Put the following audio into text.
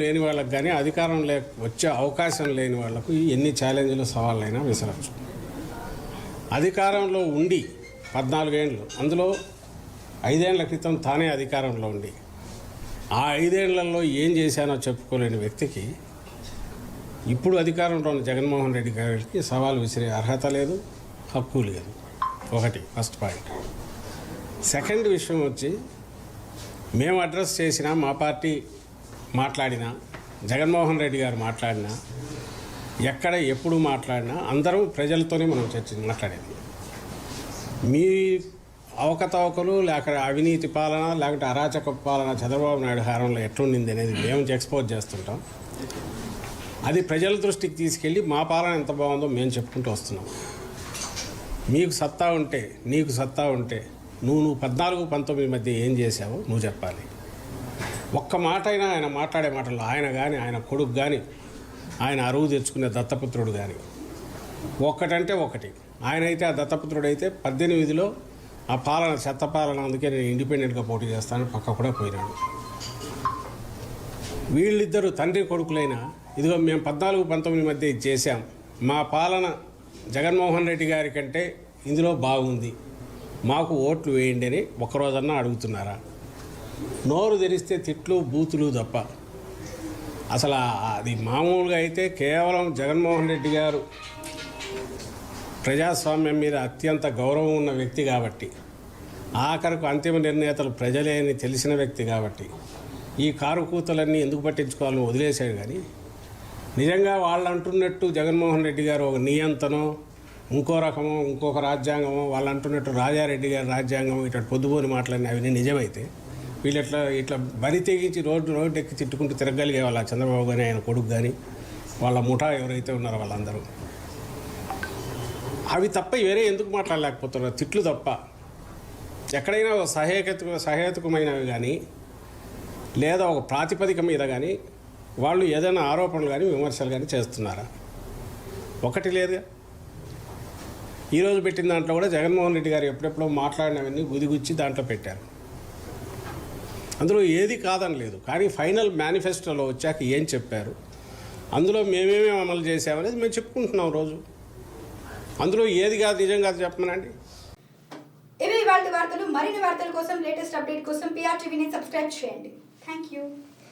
లేని వాళ్ళకి కానీ అధికారం లేక వచ్చే అవకాశం లేని వాళ్ళకు ఎన్ని ఛాలెంజ్లు సవాళ్ళైనా విసరచ్చు. అధికారంలో ఉండి పద్నాలుగేండ్లు అందులో ఐదేళ్ళ క్రితం తానే అధికారంలో ఉండి ఆ ఐదేళ్ళలో ఏం చేశానో చెప్పుకోలేని వ్యక్తికి ఇప్పుడు అధికారంలో ఉన్న జగన్మోహన్ రెడ్డి గారికి సవాల్ విసిరే అర్హత లేదు హక్కు లేదు. ఒకటి ఫస్ట్ పాయింట్. సెకండ్ విషయం వచ్చి మేము అడ్రస్ చేసిన మా పార్టీ మాట్లాడిన జగన్మోహన్ రెడ్డి గారు మాట్లాడినా ఎక్కడ ఎప్పుడు మాట్లాడినా అందరం ప్రజలతోనే మనం చర్చ మాట్లాడేది. మీ అవకతవకలు లేక అవినీతి పాలన లేకపోతే అరాచక పాలన చంద్రబాబు నాయుడు హారంలో ఎట్లుండింది అనేది మేము ఎక్స్పోజ్ చేస్తుంటాం. అది ప్రజల దృష్టికి తీసుకెళ్ళి మా పాలన ఎంత బాగుందో మేము చెప్పుకుంటూ వస్తున్నాం. మీకు సత్తా ఉంటే నీకు సత్తా ఉంటే నువ్వు నువ్వు పద్నాలుగు పంతొమ్మిది మధ్య ఏం చేసావో నువ్వు చెప్పాలి. ఒక్క మాట అయినా ఆయన మాట్లాడే మాటల్లో ఆయన కానీ ఆయన కొడుకు కానీ ఆయన అరువు తెచ్చుకునే దత్తపుత్రుడు కానీ ఒక్కటంటే ఒకటి. ఆయన అయితే ఆ దత్తపుత్రుడు అయితే పద్దెనిమిదిలో ఆ పాలన చెత్త పాలన అందుకే నేను ఇండిపెండెంట్గా పోటీ చేస్తాను పక్క కూడా పోయినాడు. వీళ్ళిద్దరూ తండ్రి కొడుకులైన ఇదిగో మేము పద్నాలుగు పంతొమ్మిది మధ్య ఇది చేశాం. మా పాలన జగన్మోహన్ రెడ్డి గారి కంటే ఇందులో బాగుంది. మాకు ఓట్లు వేయండి అని ఒకరోజన్నా అడుగుతున్నారా? నోరు తెరిస్తే తిట్లు బూతులు తప్ప. అసలు అది మామూలుగా అయితే కేవలం జగన్మోహన్ రెడ్డి గారు ప్రజాస్వామ్యం మీద అత్యంత గౌరవం ఉన్న వ్యక్తి కాబట్టి ఆఖరకు అంతిమ నిర్ణేతలు ప్రజలే అని తెలిసిన వ్యక్తి కాబట్టి ఈ కారు కూతలన్నీ ఎందుకు పట్టించుకోవాలని వదిలేశాడు కానీ నిజంగా వాళ్ళు అంటున్నట్టు జగన్మోహన్ రెడ్డి గారు ఒక నియంతనో ఇంకో రకమో ఇంకొక రాజ్యాంగమో వాళ్ళు అంటున్నట్టు రాజారెడ్డి గారి రాజ్యాంగం ఇటువంటి పొద్దుబోని మాటలన్నీ అవన్నీ నిజమైతే వీళ్ళు ఇట్లా ఇట్లా బరి తెగించి రోడ్డు రోడ్డు ఎక్కి తిట్టుకుంటూ తిరగలిగే వాళ్ళ చంద్రబాబు కానీ ఆయన కొడుకు కానీ వాళ్ళ ముఠా ఎవరైతే ఉన్నారో వాళ్ళందరూ. అవి తప్ప వేరే ఎందుకు మాట్లాడలేకపోతున్నారు? తిట్లు తప్ప. ఎక్కడైనా ఒక సహేతుక సహేతుకమైనవి కానీ లేదా ఒక ప్రాతిపదిక మీద కానీ వాళ్ళు ఏదైనా ఆరోపణలు కానీ విమర్శలు కానీ చేస్తున్నారా? ఒకటి లేదుగా. ఈరోజు పెట్టిన దాంట్లో కూడా జగన్మోహన్ రెడ్డి గారు ఎప్పుడెప్పుడో మాట్లాడినవన్నీ గుదిగుచ్చి దాంట్లో పెట్టారు. అందులో ఏది కాదని లేదు కానీ ఫైనల్ మేనిఫెస్టోలో వచ్చాక ఏం చెప్పారు? అందులో మేమేమేమి అమలు చేసామనేది మేము చెప్పుకుంటున్నాం రోజు. అందులో ఏది కాదు నిజం కాదు చెప్పమనండి. ఇవి వార్తలు మరిన్ని వార్తల కోసం లేటెస్ట్ అప్డేట్ కోసం పిఆర్టీవీని సబ్స్క్రైబ్ చేయండి. Thank you